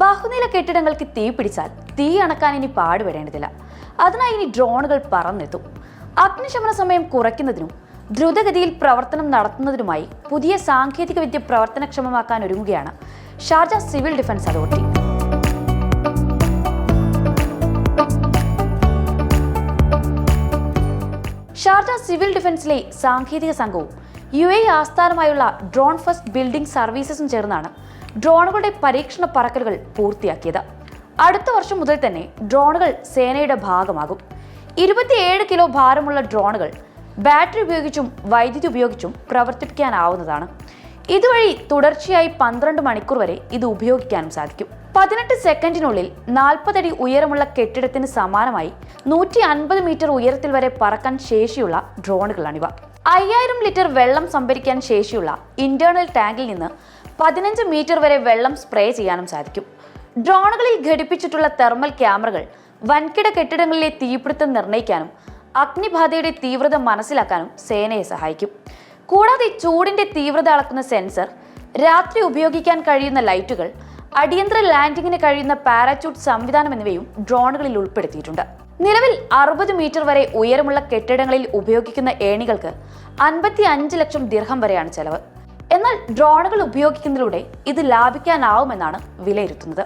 ബഹുനില കെട്ടിടങ്ങൾക്ക് തീ പിടിച്ചാൽ തീ അണക്കാൻ ഇനി പാടുപെടേണ്ടതില്ല അതിനായി ഇനി ഡ്രോണുകൾ പറന്നെത്തും. അഗ്നിശമന സമയം കുറയ്ക്കുന്നതിനും ദ്രുതഗതിയിൽ പ്രവർത്തനം നടത്തുന്നതിനുമായി പുതിയ സാങ്കേതിക വിദ്യ പ്രവർത്തനക്ഷമമാക്കാൻ ഒരുങ്ങുകയാണ് Sharjah civil defence authority. Sharjah civil ഡിഫൻസിലെ സാങ്കേതിക സംഘവും യു എ ആസ്ഥാനമായുള്ള ഡ്രോൺ ഫസ്റ്റ് ബിൽഡിംഗ് സർവീസസും ചേർന്നാണ് ഡ്രോണുകളുടെ പരീക്ഷണ പറക്കലുകൾ പൂർത്തിയാക്കിയത്. അടുത്ത വർഷം മുതൽ തന്നെ ഡ്രോണുകൾ സേനയുടെ ഭാഗമാകും. ഇരുപത്തിയേഴ് കിലോ ഭാരമുള്ള ഡ്രോണുകൾ ബാറ്ററി ഉപയോഗിച്ചും വൈദ്യുതി ഉപയോഗിച്ചും പ്രവർത്തിപ്പിക്കാനാവുന്നതാണ്. ഇതുവഴി തുടർച്ചയായി പന്ത്രണ്ട് മണിക്കൂർ വരെ ഇത് ഉപയോഗിക്കാനും സാധിക്കും. പതിനെട്ട് സെക്കൻഡിനുള്ളിൽ നാൽപ്പതടി ഉയരമുള്ള കെട്ടിടത്തിന് സമാനമായി നൂറ്റി അൻപത് മീറ്റർ ഉയരത്തിൽ വരെ പറക്കാൻ ശേഷിയുള്ള ഡ്രോണുകളാണിവ. അയ്യായിരം ലിറ്റർ വെള്ളം സംഭരിക്കാൻ ശേഷിയുള്ള ഇന്റേണൽ ടാങ്കിൽ നിന്ന് പതിനഞ്ച് മീറ്റർ വരെ വെള്ളം സ്പ്രേ ചെയ്യാനും സാധിക്കും. ഡ്രോണുകളിൽ ഘടിപ്പിച്ചിട്ടുള്ള തെർമൽ ക്യാമറകൾ വൻകിട കെട്ടിടങ്ങളിലെ തീപിടുത്തം നിർണയിക്കാനും അഗ്നിബാധയുടെ തീവ്രത മനസ്സിലാക്കാനും സേനയെ സഹായിക്കും. കൂടാതെ ചൂടിന്റെ തീവ്രത അളക്കുന്ന സെൻസർ രാത്രി ഉപയോഗിക്കാൻ കഴിയുന്ന ലൈറ്റുകൾ അടിയന്തര ലാൻഡിങ്ങിന് കഴിയുന്ന പാരാച്യൂട്ട് സംവിധാനം എന്നിവയും ഡ്രോണുകളിൽ ഉൾപ്പെടുത്തിയിട്ടുണ്ട്. നിലവിൽ അറുപത് മീറ്റർ വരെ ഉയരമുള്ള കെട്ടിടങ്ങളിൽ ഉപയോഗിക്കുന്ന ഏണികൾക്ക് അൻപത്തി അഞ്ച് ലക്ഷം ദീർഘം വരെയാണ് ചെലവ്. എന്നാൽ ഡ്രോണുകൾ ഉപയോഗിക്കുന്നതിലൂടെ ഇത് ലാഭിക്കാനാവുമെന്നാണ് വിലയിരുത്തുന്നത്.